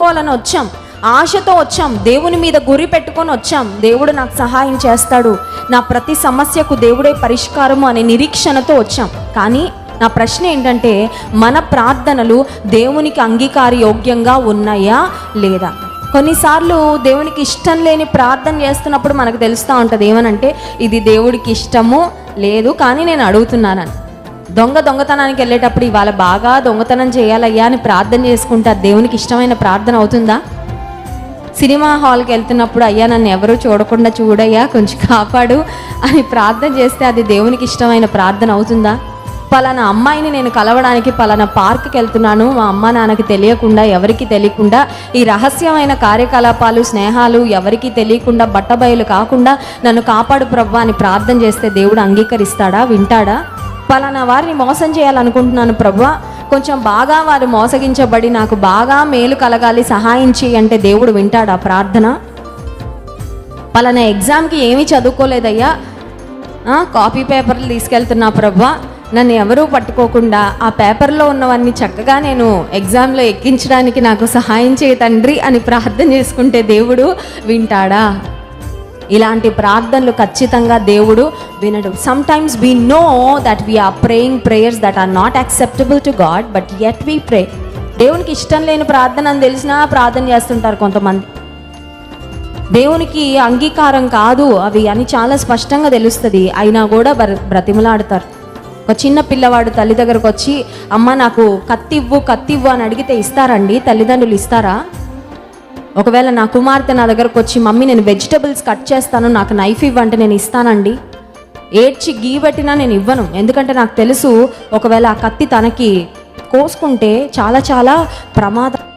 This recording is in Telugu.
చేసుకోవాలని వచ్చాం. ఆశతో వచ్చాం. దేవుని మీద గురి పెట్టుకొని వచ్చాం. దేవుడు నాకు సహాయం చేస్తాడు. నా ప్రతి సమస్యకు దేవుడే పరిష్కారము అనే నిరీక్షణతో వచ్చాం. కానీ నా ప్రశ్న ఏంటంటే మన ప్రార్థనలు దేవునికి అంగీకార యోగ్యంగా ఉన్నాయా లేదా? కొన్నిసార్లు దేవునికి ఇష్టం లేని ప్రార్థన చేస్తున్నప్పుడు మనకు తెలుస్తూ ఉంటుంది. ఏమనంటే ఇది దేవుడికి ఇష్టము లేదు కానీ నేను అడుగుతున్నానని. దొంగ దొంగతనానికి వెళ్ళేటప్పుడు ఇవాళ బాగా దొంగతనం చేయాలయ్యా అని ప్రార్థన చేసుకుంటే దేవునికి ఇష్టమైన ప్రార్థన అవుతుందా? సినిమా హాల్కి వెళ్తున్నప్పుడు అయ్యా నన్ను ఎవరూ చూడకుండా చూడయ్యా కొంచెం కాపాడు అని ప్రార్థన చేస్తే అది దేవునికి ఇష్టమైన ప్రార్థన అవుతుందా? పలానా అమ్మాయిని నేను కలవడానికి పలానా పార్క్కి వెళ్తున్నాను మా అమ్మ నాన్నకి తెలియకుండా ఎవరికి తెలియకుండా ఈ రహస్యమైన కార్యకలాపాలు స్నేహాలు ఎవరికి తెలియకుండా బట్టబయలు కాకుండా నన్ను కాపాడు ప్రభు అని ప్రార్థన చేస్తే దేవుడు అంగీకరిస్తాడా? వింటాడా? పలానా వారిని మోసం చేయాలనుకుంటున్నాను ప్రభా. కొంచెం బాగా వారు మోసగించబడి నాకు బాగా మేలు కలగాలి సహాయించి అంటే దేవుడు వింటాడా ప్రార్థన. పలానా ఎగ్జామ్కి ఏమీ చదువుకోలేదయ్యా. కాపీ పేపర్లు తీసుకెళ్తున్నా ప్రభా. నన్ను ఎవరూ పట్టుకోకుండా ఆ పేపర్లో ఉన్నవన్నీ చక్కగా నేను ఎగ్జామ్లో ఎక్కించడానికి నాకు సహాయం చేయ తండ్రి అని ప్రార్థన చేసుకుంటే దేవుడు వింటాడా? ఇలాంటి ప్రార్థనలు ఖచ్చితంగా దేవుడు వినడు. Sometimes we know that we are praying prayers that are not acceptable to God but yet we pray దేవునికి ఇష్టం లేని ప్రార్థన అని తెలిసినా ప్రార్థన చేస్తుంటారు కొంతమంది. దేవునికి అంగీకారం కాదు అవి అని చాలా స్పష్టంగా తెలుస్తుంది. అయినా కూడా బ్ర బ్రతిమలాడతారు. ఒక చిన్న పిల్లవాడు తల్లి దగ్గరకు వచ్చి అమ్మ నాకు కత్తివ్వు కత్తివ్వు అని అడిగితే ఇస్తారండి తల్లిదండ్రులు ఇస్తారా? ఒకవేళ నా కుమార్తె నా దగ్గరకు వచ్చి మమ్మీ నేను వెజిటబుల్స్ కట్ చేస్తాను నాకు నైఫ్ ఇవ్వంటే నేను ఇస్తానండి. ఏడ్చి గీబెట్టినా నేను ఇవ్వను. ఎందుకంటే నాకు తెలుసు ఒకవేళ ఆ కత్తి తనకి కోసుకుంటే చాలా చాలా ప్రమాదం